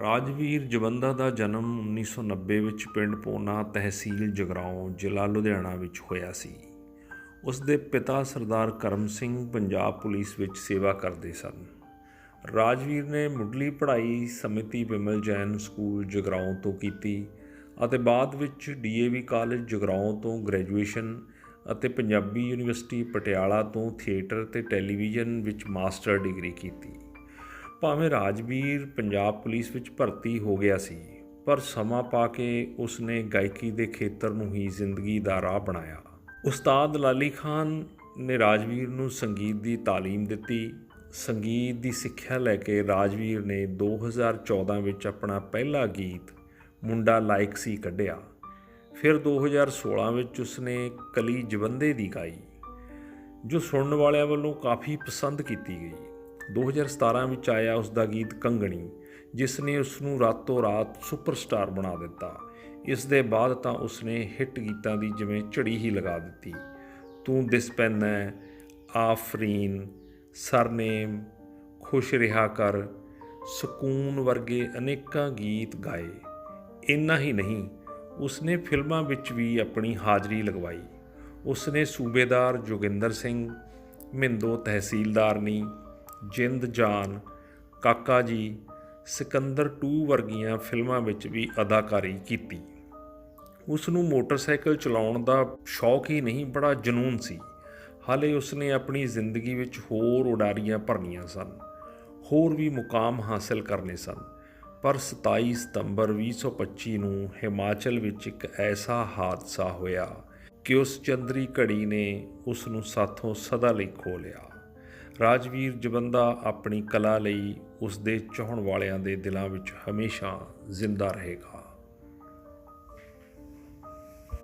ਰਾਜਵੀਰ ਜਵੰਦਾ ਦਾ ਜਨਮ 1990 ਵਿੱਚ ਪਿੰਡ ਪੋਨਾ ਤਹਿਸੀਲ ਜਗਰਾਉਂ, ਜ਼ਿਲ੍ਹਾ ਲੁਧਿਆਣਾ ਵਿੱਚ ਹੋਇਆ ਸੀ। ਉਸ ਦੇ ਪਿਤਾ ਸਰਦਾਰ ਕਰਮ ਸਿੰਘ ਪੰਜਾਬ ਪੁਲਿਸ ਵਿੱਚ ਸੇਵਾ ਕਰਦੇ ਸਨ। ਰਾਜਵੀਰ ਨੇ ਮੁੱਢਲੀ ਪੜ੍ਹਾਈ ਸਮਿਤੀ ਬਿਮਲ ਜੈਨ ਸਕੂਲ ਜਗਰਾਓਂ ਤੋਂ ਕੀਤੀ ਅਤੇ ਬਾਅਦ ਵਿੱਚ ਡੀਏਵੀ ਕਾਲਜ ਜਗਰਾਓਂ ਤੋਂ ਗ੍ਰੈਜੂਏਸ਼ਨ ਅਤੇ ਪੰਜਾਬੀ ਯੂਨੀਵਰਸਿਟੀ ਪਟਿਆਲਾ ਤੋਂ ਥੀਏਟਰ ਤੇ ਟੈਲੀਵਿਜ਼ਨ ਵਿੱਚ ਮਾਸਟਰ ਡਿਗਰੀ ਕੀਤੀ। ਭਾਵੇਂ ਰਾਜਵੀਰ ਪੰਜਾਬ ਪੁਲਿਸ ਵਿੱਚ ਭਰਤੀ ਹੋ ਗਿਆ ਸੀ, ਪਰ ਸਮਾਂ ਪਾ ਕੇ ਉਸ ਨੇ ਗਾਇਕੀ ਦੇ ਖੇਤਰ ਨੂੰ ਹੀ ਜ਼ਿੰਦਗੀ ਦਾ ਰਾਹ ਬਣਾਇਆ। ਉਸਤਾਦ ਲਾਲੀ ਖਾਨ ਨੇ ਰਾਜਵੀਰ ਨੂੰ ਸੰਗੀਤ ਦੀ ਤਾਲੀਮ ਦਿੱਤੀ। ਸੰਗੀਤ ਦੀ ਸਿੱਖਿਆ ਲੈ ਕੇ ਰਾਜਵੀਰ ਨੇ 2014 ਵਿੱਚ ਆਪਣਾ ਪਹਿਲਾ ਗੀਤ ਮੁੰਡਾ ਲਾਇਕ ਸੀ ਕੱਢਿਆ। ਫਿਰ 2016 ਵਿੱਚ ਉਸਨੇ ਕਲੀ ਜਵੰਦੇ ਦੀ ਗਾਈ, ਜੋ ਸੁਣਨ ਵਾਲਿਆਂ ਵੱਲੋਂ ਕਾਫੀ ਪਸੰਦ ਕੀਤੀ ਗਈ। 2017 ਵਿੱਚ ਆਇਆ ਉਸ ਦਾ ਗੀਤ ਕੰਗਣੀ ਜਿਸ ਨੇ ਉਸ ਨੂੰ ਰਾਤੋਂ ਰਾਤ ਸੁਪਰਸਟਾਰ ਬਣਾ ਦਿੱਤਾ। ਇਸ ਦੇ ਬਾਅਦ ਤਾਂ ਉਸ ਨੇ ਹਿੱਟ ਗੀਤਾਂ ਦੀ ਜਿਵੇਂ ਝੜੀ ਹੀ ਲਗਾ ਦਿੱਤੀ। ਤੂੰ ਦਿਸ ਪੈਨਾ ਆਫਰੀਨ, ਸਰਨੇਮ, ਖੁਸ਼ ਰਿਹਾ ਕਰ, ਸਕੂਨ ਵਰਗੇ ਅਨੇਕਾਂ ਗੀਤ ਗਾਏ। ਇੰਨਾ ਹੀ ਨਹੀਂ, ਉਸਨੇ ਫਿਲਮਾਂ ਵਿੱਚ ਵੀ ਆਪਣੀ ਹਾਜ਼ਰੀ ਲਗਵਾਈ। ਉਸਨੇ ਸੂਬੇਦਾਰ ਜੋਗਿੰਦਰ ਸਿੰਘ, ਮਿੰਦੋ ਤਹਿਸੀਲਦਾਰਨੀ ਜਿੰਦ ਜਾਨ, ਕਾਕਾ ਜੀ, ਸਿਕੰਦਰ 2 ਵਰਗੀਆਂ ਫਿਲਮਾਂ ਵਿੱਚ ਵੀ ਅਦਾਕਾਰੀ ਕੀਤੀ। ਉਸ ਨੂੰ ਮੋਟਰਸਾਈਕਲ ਚਲਾਉਣ ਦਾ ਸ਼ੌਕ ਹੀ ਨਹੀਂ, ਬੜਾ ਜਨੂਨ ਸੀ। ਹਾਲੇ ਉਸਨੇ ਆਪਣੀ ਜ਼ਿੰਦਗੀ ਵਿੱਚ ਹੋਰ ਉਡਾਰੀਆਂ ਭਰਨੀਆਂ ਸਨ, ਹੋਰ ਵੀ ਮੁਕਾਮ ਹਾਸਲ ਕਰਨੇ ਸਨ। ਪਰ 27 ਸਤੰਬਰ 2025 ਨੂੰ ਹਿਮਾਚਲ ਵਿੱਚ ਇੱਕ ਐਸਾ ਹਾਦਸਾ ਹੋਇਆ ਕਿ ਉਸ ਚੰਦਰੀ ਘੜੀ ਨੇ ਉਸ ਨੂੰ ਸਾਥੋਂ ਸਦਾ ਲਈ ਖੋ ਲਿਆ। ਰਾਜਵੀਰ ਜਵੰਦਾ ਆਪਣੀ ਕਲਾ ਲਈ ਉਸ ਦੇ ਚਾਹਣ ਵਾਲਿਆਂ ਦੇ ਦਿਲਾਂ ਵਿੱਚ ਹਮੇਸ਼ਾ ਜ਼ਿੰਦਾ ਰਹੇਗਾ।